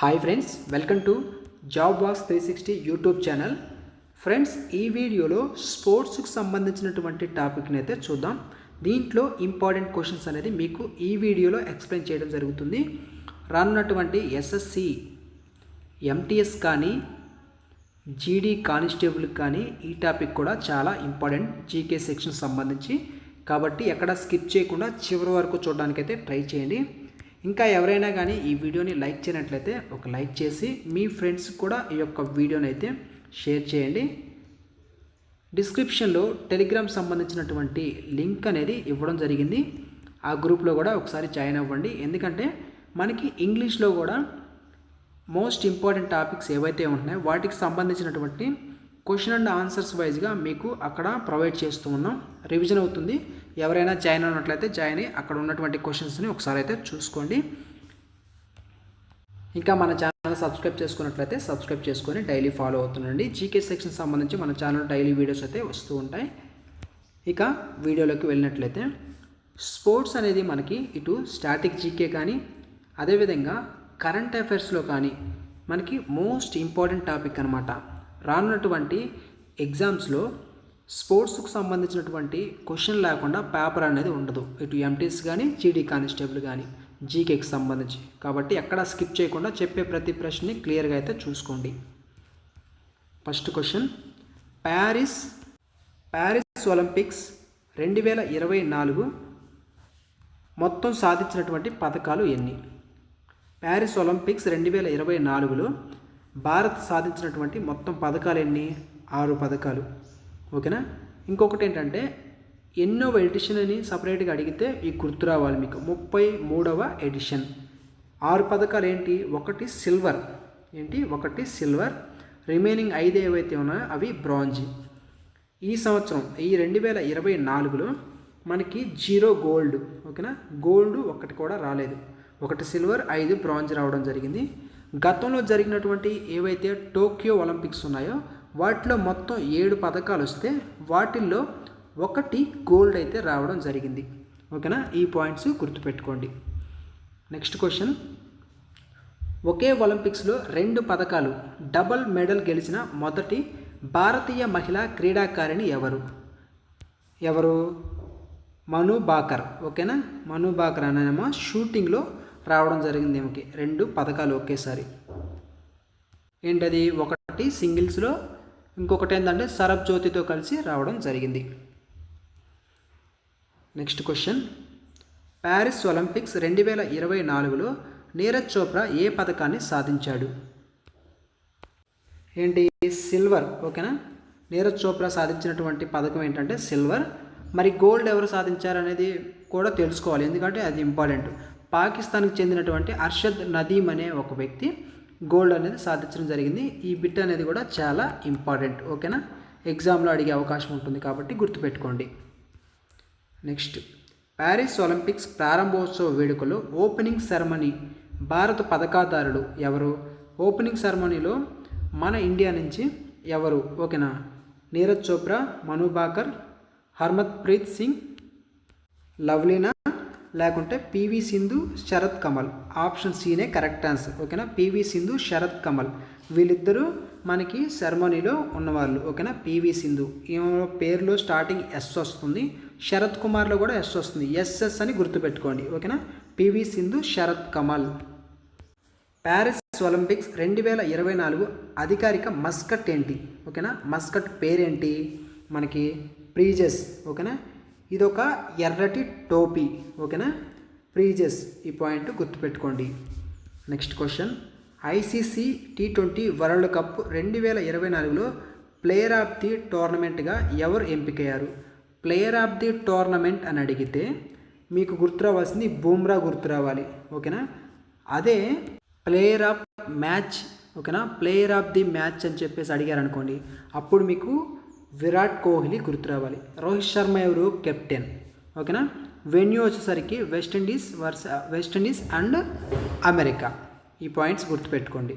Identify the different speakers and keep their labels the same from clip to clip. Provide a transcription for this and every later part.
Speaker 1: Hi friends welcome to job box three sixty YouTube channel friends ఈ వీడియోలో స్పోర్ట్స్కి సంబంధించినటువంటి టాపిక్ని అయితే చూద్దాం. దీంట్లో ఇంపార్టెంట్ క్వశ్చన్స్ అనేది మీకు ఈ వీడియోలో ఎక్స్ప్లెయిన్ చేయడం జరుగుతుంది. రానున్నటువంటి ఎస్ఎస్సి ఎంటీఎస్ కానీ జీడీ కానిస్టేబుల్ కానీ ఈ టాపిక్ కూడా చాలా ఇంపార్టెంట్ జీకే సెక్షన్ సంబంధించి. కాబట్టి ఎక్కడ స్కిప్ చేయకుండా చివరి వరకు చూడడానికైతే ట్రై చేయండి. ఇంకా ఎవరైనా కానీ ఈ వీడియోని లైక్ చేయనట్లయితే ఒక లైక్ చేసి మీ ఫ్రెండ్స్ కూడా ఈ యొక్క వీడియోని అయితే షేర్ చేయండి. డిస్క్రిప్షన్లో టెలిగ్రామ్ సంబంధించినటువంటి లింక్ అనేది ఇవ్వడం జరిగింది. ఆ గ్రూప్లో కూడా ఒకసారి జాయిన్ అవ్వండి. ఎందుకంటే మనకి ఇంగ్లీష్లో కూడా మోస్ట్ ఇంపార్టెంట్ టాపిక్స్ ఏవైతే ఉంటున్నాయో వాటికి సంబంధించినటువంటి క్వశ్చన్ అండ్ ఆన్సర్స్ వైజ్గా మీకు అక్కడ ప్రొవైడ్ చేస్తూ ఉన్నాం. రివిజన్ అవుతుంది. ఎవరైనా జాయిన్ అయినట్లయితే జాయిన్ అయ్యి అక్కడ ఉన్నటువంటి క్వశ్చన్స్ని ఒకసారి అయితే చూసుకోండి. ఇంకా మన ఛానల్ సబ్స్క్రైబ్ చేసుకున్నట్లయితే సబ్స్క్రైబ్ చేసుకొని డైలీ ఫాలో అవుతుండండి. జీకే సెక్షన్ సంబంధించి మన ఛానల్ డైలీ వీడియోస్ అయితే వస్తూ ఉంటాయి. ఇక వీడియోలోకి వెళ్ళినట్లయితే స్పోర్ట్స్ అనేది మనకి ఇటు స్టాటిక్ జీకే కానీ అదేవిధంగా కరెంట్ అఫైర్స్లో కానీ మనకి మోస్ట్ ఇంపార్టెంట్ టాపిక్ అనమాట రానున్నటువంటి ఎగ్జామ్స్లో స్పోర్ట్స్కు సంబంధించినటువంటి క్వశ్చన్ లేకుండా పేపర్ అనేది ఉండదు. ఇటు ఎంటీస్ కానీ జీడీ కానిస్టేబుల్ కానీ జీకేకి సంబంధించి. కాబట్టి ఎక్కడ స్కిప్ చేయకుండా చెప్పే ప్రతి ప్రశ్నని క్లియర్గా అయితే చూసుకోండి. First question. Paris Paris Olympics రెండు వేల ఇరవై నాలుగు మొత్తం సాధించినటువంటి పథకాలు ఎన్ని? ప్యారిస్ ఒలింపిక్స్ రెండు వేల ఇరవై నాలుగులో భారత్ సాధించినటువంటి మొత్తం పథకాలు ఎన్ని? ఆరు పథకాలు. ఓకేనా? ఇంకొకటి ఏంటంటే ఎన్నో ఎడిషన్ అని సపరేట్గా అడిగితే ఈ గుర్తు రావాలి మీకు. ముప్పై మూడవ ఎడిషన్. ఆరు పథకాలు ఏంటి? ఒకటి సిల్వర్. ఏంటి? ఒకటి సిల్వర్. రిమైనింగ్ ఐదు ఏవైతే ఉన్నాయో అవి బ్రాంజ్. ఈ సంవత్సరం ఈ రెండు వేల ఇరవై నాలుగులో మనకి జీరో గోల్డ్ ఓకేనా? గోల్డ్ ఒకటి కూడా రాలేదు. ఒకటి సిల్వర్ ఐదు బ్రాంజ్ రావడం జరిగింది. గతంలో జరిగినటువంటి ఏవైతే టోక్యో ఒలింపిక్స్ ఉన్నాయో వాటిలో మొత్తం ఏడు పథకాలు వస్తే వాటిల్లో ఒకటి గోల్డ్ అయితే రావడం జరిగింది. ఓకేనా? ఈ పాయింట్స్ గుర్తుపెట్టుకోండి. Next question. ఒకే ఒలింపిక్స్లో రెండు పథకాలు డబల్ మెడల్ గెలిచిన మొదటి భారతీయ మహిళా క్రీడాకారిణి ఎవరు? ఎవరు? మను బాకర్. ఓకేనా? మను బాకర్ అనేమో షూటింగ్లో రావడం జరిగింది ఏమికి రెండు పథకాలు ఒకేసారి. ఏంటది? ఒకటి సింగిల్స్లో ఇంకొకటి ఏంటంటే సరబ్ జ్యోతితో కలిసి రావడం జరిగింది. Next question. ప్యారిస్ ఒలింపిక్స్ రెండు వేల ఇరవై నాలుగులో నీరజ్ చోప్రా ఏ పథకాన్ని సాధించాడు? ఏంటి? సిల్వర్ ఓకేనా? నీరజ్ చోప్రా సాధించినటువంటి పథకం ఏంటంటే సిల్వర్. మరి గోల్డ్ ఎవరు సాధించారనేది కూడా తెలుసుకోవాలి. ఎందుకంటే అది ఇంపార్టెంట్. పాకిస్తాన్కి చెందినటువంటి అర్షద్ నదీమ్ అనే ఒక వ్యక్తి గోల్డ్ అనేది సాధించడం జరిగింది. ఈ బిట్ అనేది కూడా చాలా ఇంపార్టెంట్ ఓకేనా ఎగ్జామ్లో అడిగే అవకాశం ఉంటుంది కాబట్టి గుర్తుపెట్టుకోండి. నెక్స్ట్ ప్యారిస్ ఒలింపిక్స్ ప్రారంభోత్సవ వేడుకలో ఓపెనింగ్ సెరమనీ భారత పథకాదారుడు ఎవరు? ఓపెనింగ్ సెరమనీలో మన ఇండియా నుంచి ఎవరు? ఓకేనా నీరజ్ చోప్రా మను బాకర్ హర్మత్ ప్రీత్ సింగ్ లవ్లీనా లేకుంటే పివి సింధు శరత్ కమల్. ఆప్షన్ సీనే కరెక్ట్ ఆన్సర్. ఓకేనా? పివి సింధు శరత్ కమల్. వీళ్ళిద్దరూ మనకి సెరమనీలో ఉన్నవాళ్ళు. ఓకేనా? పివి సింధు. ఈమె పేరులో స్టార్టింగ్ ఎస్ వస్తుంది. శరత్ కుమార్లో కూడా ఎస్ వస్తుంది. ఎస్ఎస్ అని గుర్తుపెట్టుకోండి. ఓకేనా? PV Sindhu Sharath Kamal. Paris Olympics రెండు వేల ఇరవై నాలుగు అధికారిక మస్కట్ ఏంటి? ఓకేనా? మస్కట్ పేరేంటి? మనకి ప్రీజెస్. ఓకేనా? ఇదొక ఎర్రటి టోపీ ఓకేనా? ప్రీజెస్ ఈ పాయింట్ గుర్తుపెట్టుకోండి. Next question. ICC T twenty world cup రెండు వేల ఇరవై నాలుగులో ప్లేయర్ ఆఫ్ ది టోర్నమెంట్గా ఎవరు ఎంపికయ్యారు? ప్లేయర్ ఆఫ్ ది టోర్నమెంట్ అని అడిగితే మీకు గుర్తు రావాల్సింది బూమ్రా గుర్తు రావాలి ఓకేనా? అదే ప్లేయర్ ఆఫ్ మ్యాచ్ ఓకేనా? ప్లేయర్ ఆఫ్ ది మ్యాచ్ అని చెప్పేసి అడిగారు అనుకోండి అప్పుడు మీకు విరాట్ కోహ్లీ గుర్తు రావాలి. రోహిత్ శర్మ ఎవరు? కెప్టెన్. ఓకేనా? వెన్యూ వచ్చేసరికి West Indies versus West Indies and America. ఈ పాయింట్స్ గుర్తుపెట్టుకోండి.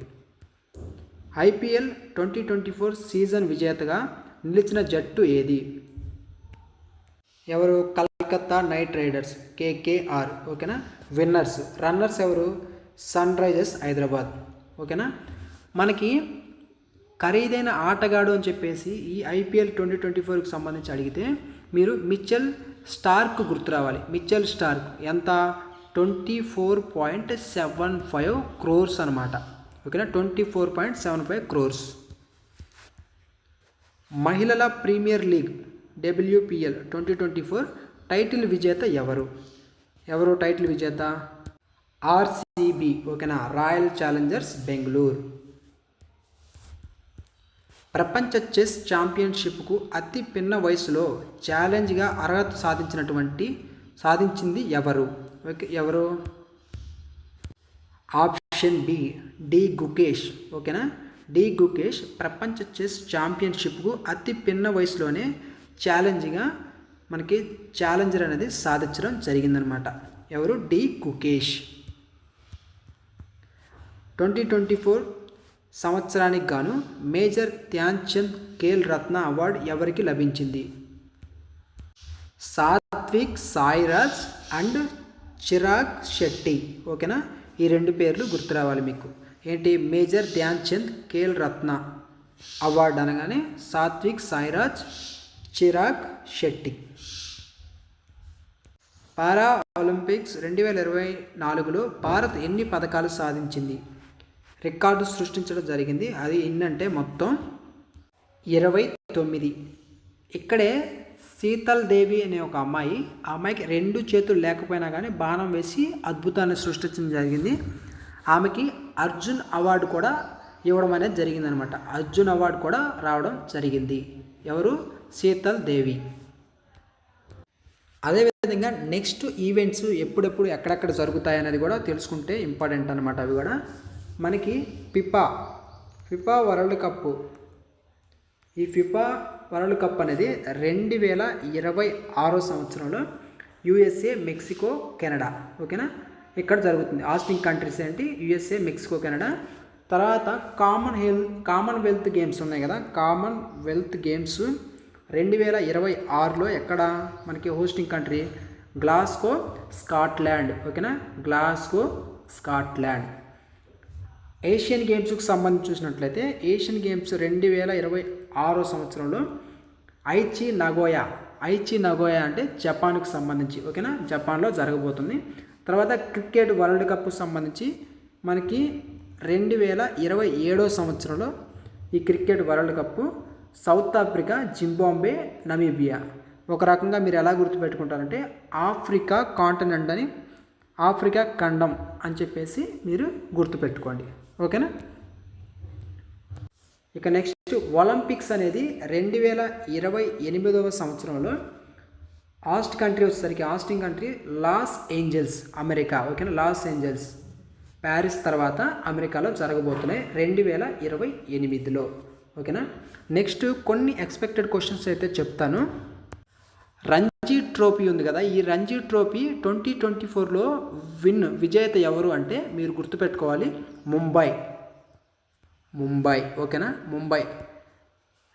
Speaker 1: IPL twenty twenty four season విజేతగా నిలిచిన జట్టు ఏది? ఎవరు? కలకత్తా నైట్ రైడర్స్ కేకేఆర్ ఓకేనా? విన్నర్స్. రన్నర్స్ ఎవరు? Sunrisers Hyderabad. ఓకేనా? మనకి ఖరీదైన ఆటగాడు అని చెప్పేసి ఈ ఐపీఎల్ ట్వంటీ ట్వంటీ ఫోర్కి సంబంధించి అడిగితే మీరు మిచ్చల్ స్టార్క్ గుర్తు రావాలి మిచ్చల్ స్టార్క్ ఎంత? Twenty four point seven five crores అనమాట ఓకేనా? Twenty four point seven five crores. మహిళల premier league WPL twenty twenty four title విజేత ఎవరు? ఎవరు టైటిల్ విజేత? ఆర్సీబీ ఓకేనా? Royal challengers Bengaluru. ప్రపంచ చెస్ ఛాంపియన్షిప్కు అతి పిన్న వయసులో ఛాలెంజ్గా అర్హత సాధించినటువంటి సాధించింది ఎవరు? ఓకే ఎవరు? Option B D Gukesh. ఓకేనా? డి గుకేష్ ప్రపంచ చెస్ ఛాంపియన్షిప్కు అతి పిన్న వయసులోనే ఛాలెంజ్గా మనకి ఛాలెంజర్ అనేది సాధించడం జరిగిందనమాట. ఎవరు? D Gukesh twenty twenty four సంవత్సరానికి గాను మేజర్ ధ్యాన్చంద్ ఖేల్ రత్న అవార్డు ఎవరికి లభించింది? సాత్విక్ సాయిరాజ్ అండ్ చిరాగ్ శెట్టి. ఓకేనా? ఈ రెండు పేర్లు గుర్తు రావాలి మీకు. ఏంటి? మేజర్ ధ్యాన్చంద్ ఖేల్ రత్న అవార్డు అనగానే సాత్విక్ సాయిరాజ్ చిరాగ్ శెట్టి. పారా ఒలింపిక్స్ రెండు వేల ఇరవై నాలుగులో భారత్ ఎన్ని పథకాలు సాధించింది? రికార్డు సృష్టించడం జరిగింది. అది ఎన్నంటే మొత్తం ఇరవై తొమ్మిది. ఇక్కడే శీతల్ దేవి అనే ఒక అమ్మాయి ఆ అమ్మాయికి రెండు చేతులు లేకపోయినా కానీ బాణం వేసి అద్భుతాన్ని సృష్టించడం జరిగింది. ఆమెకి అర్జున్ అవార్డు కూడా ఇవ్వడం అనేది జరిగిందనమాట. అర్జున్ అవార్డు కూడా రావడం జరిగింది. ఎవరు? శీతల్ దేవి. అదేవిధంగా నెక్స్ట్ ఈవెంట్స్ ఎప్పుడెప్పుడు ఎక్కడెక్కడ జరుగుతాయి అనేది కూడా తెలుసుకుంటే ఇంపార్టెంట్ అనమాట అవి కూడా. మనకి ఫిఫా ఫిఫా వరల్డ్ కప్పు. ఈ ఫిఫా వరల్డ్ కప్ అనేది రెండు వేల ఇరవై ఆరో సంవత్సరంలో యుఎస్ఏ మెక్సికో కెనడా. ఓకేనా? ఇక్కడ జరుగుతుంది. ఆస్టింగ్ కంట్రీస్ ఏంటి? USA Mexico Canada. తర్వాత కామన్ హెల్ కామన్వెల్త్ గేమ్స్ ఉన్నాయి కదా? కామన్ వెల్త్ గేమ్స్ రెండు వేల ఇరవై ఆరులో ఎక్కడ? మనకి హోస్టింగ్ కంట్రీ గ్లాస్కో స్కాట్లాండ్. ఓకేనా? Glasgow Scotland. ఏషియన్ గేమ్స్కి సంబంధించి చూసినట్లయితే ఏషియన్ గేమ్స్ రెండు వేల ఇరవై ఆరో సంవత్సరంలో ఐచి నగోయా ఐచి నగోయా అంటే జపాన్కి సంబంధించి ఓకేనా? జపాన్లో జరగబోతుంది. తర్వాత క్రికెట్ వరల్డ్ కప్ సంబంధించి మనకి రెండు వేల ఇరవై ఏడో సంవత్సరంలో ఈ cricket world cup South Africa Zimbabwe Namibia. ఒక రకంగా మీరు ఎలా గుర్తుపెట్టుకుంటారంటే ఆఫ్రికా కాంటినెంట్ అని ఆఫ్రికా ఖండం అని చెప్పేసి మీరు గుర్తుపెట్టుకోండి. ఓకేనా? ఇక నెక్స్ట్ ఒలింపిక్స్ అనేది రెండు వేల ఇరవై ఎనిమిదవ సంవత్సరంలో ఆస్ట్ కంట్రీ వచ్చేసరికి hosting country Los Angeles America ఓకేనా? లాస్ ఏంజల్స్ ప్యారిస్ తర్వాత అమెరికాలో జరగబోతున్నాయి రెండు వేల ఇరవై ఎనిమిదిలో. ఓకేనా? నెక్స్ట్ కొన్ని ఎక్స్పెక్టెడ్ క్వశ్చన్స్ అయితే చెప్తాను. రంజీ ట్రోఫీ ఉంది కదా ఈ రంజీ ట్రోఫీ ట్వంటీ ట్వంటీ ఫోర్లో విన్ విజేత ఎవరు అంటే మీరు గుర్తుపెట్టుకోవాలి ముంబై. ముంబై ఓకేనా? ముంబై.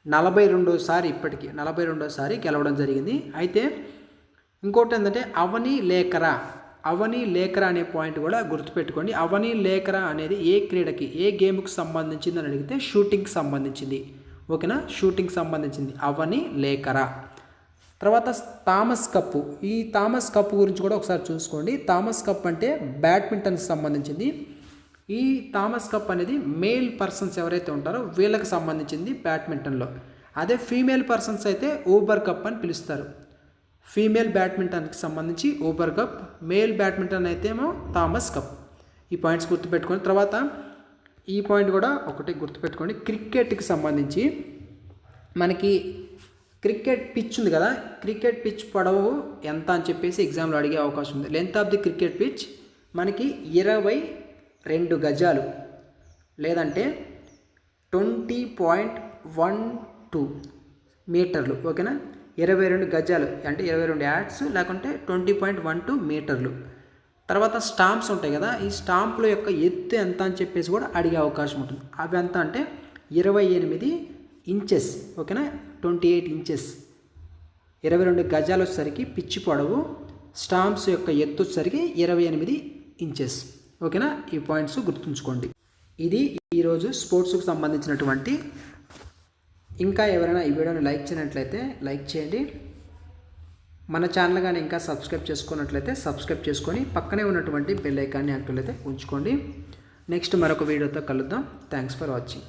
Speaker 1: నలభై రెండోసారి ఇప్పటికీ నలభై రెండోసారి గెలవడం జరిగింది. అయితే ఇంకోటి ఏంటంటే అవని లేఖరా అవని లేఖరా అనే పాయింట్ కూడా గుర్తుపెట్టుకోండి. అవని లేఖరా అనేది ఏ క్రీడకి ఏ గేమ్కి సంబంధించింది అని అడిగితే షూటింగ్కి సంబంధించింది. ఓకేనా? షూటింగ్కి సంబంధించింది. అవని లేఖరా తర్వాత థామస్ కప్ ఈ థామస్ కప్ గురించి కూడా ఒకసారి చూసుకోండి. థామస్ కప్ అంటే బ్యాడ్మింటన్కి సంబంధించింది. ఈ థామస్ కప్ అనేది మేల్ పర్సన్స్ ఎవరైతే ఉంటారో వీళ్ళకి సంబంధించింది బ్యాడ్మింటన్లో. అదే ఫీమేల్ పర్సన్స్ అయితే ఊబర్ కప్ అని పిలుస్తారు. ఫీమేల్ బ్యాడ్మింటన్కి సంబంధించి ఊబర్ కప్ మేల్ బ్యాడ్మింటన్ అయితే ఏమో థామస్ కప్. ఈ పాయింట్స్ గుర్తుపెట్టుకొని తర్వాత ఈ పాయింట్ కూడా ఒకటి గుర్తుపెట్టుకోండి. క్రికెట్కి సంబంధించి మనకి క్రికెట్ పిచ్ ఉంది కదా క్రికెట్ పిచ్ పొడవు ఎంత అని చెప్పేసి ఎగ్జామ్లో అడిగే అవకాశం ఉంది. Length of the cricket pitch మనకి ఇరవై రెండు గజాలు లేదంటే ట్వంటీ పాయింట్ వన్ టూ మీటర్లు ఓకేనా? ఇరవై రెండు గజాలు అంటే ఇరవై రెండు యాడ్స్ లేకుంటే ట్వంటీ పాయింట్ వన్ టూ మీటర్లు. తర్వాత స్టాంప్స్ ఉంటాయి కదా ఈ స్టాంపుల యొక్క ఎత్తు ఎంత అని చెప్పేసి కూడా అడిగే అవకాశం ఉంటుంది. అవి ఎంత అంటే ఇరవై ఎనిమిది ఇంచెస్ ఓకేనా? ట్వంటీ ఎయిట్ ఇంచెస్ ఇరవై రెండు గజాలు వచ్చేసరికి పిచ్చి పొడవు. స్టాంప్స్ యొక్క ఎత్తు వచ్చేసరికి ఇరవై ఎనిమిది ఇంచెస్ ఓకేనా? ఈ పాయింట్స్ గుర్తుంచుకోండి. ఇది ఈరోజు స్పోర్ట్స్కు సంబంధించినటువంటి. ఇంకా ఎవరైనా ఈ వీడియోని లైక్ చేయనట్లయితే లైక్ చేయండి. మన ఛానల్ కానీ ఇంకా సబ్స్క్రైబ్ చేసుకున్నట్లయితే సబ్స్క్రైబ్ చేసుకొని పక్కనే ఉన్నటువంటి బెల్ ఐకాన్ని యాక్టివ్ అయితే ఉంచుకోండి. నెక్స్ట్ మరొక వీడియోతో కలుద్దాం. Thanks for watching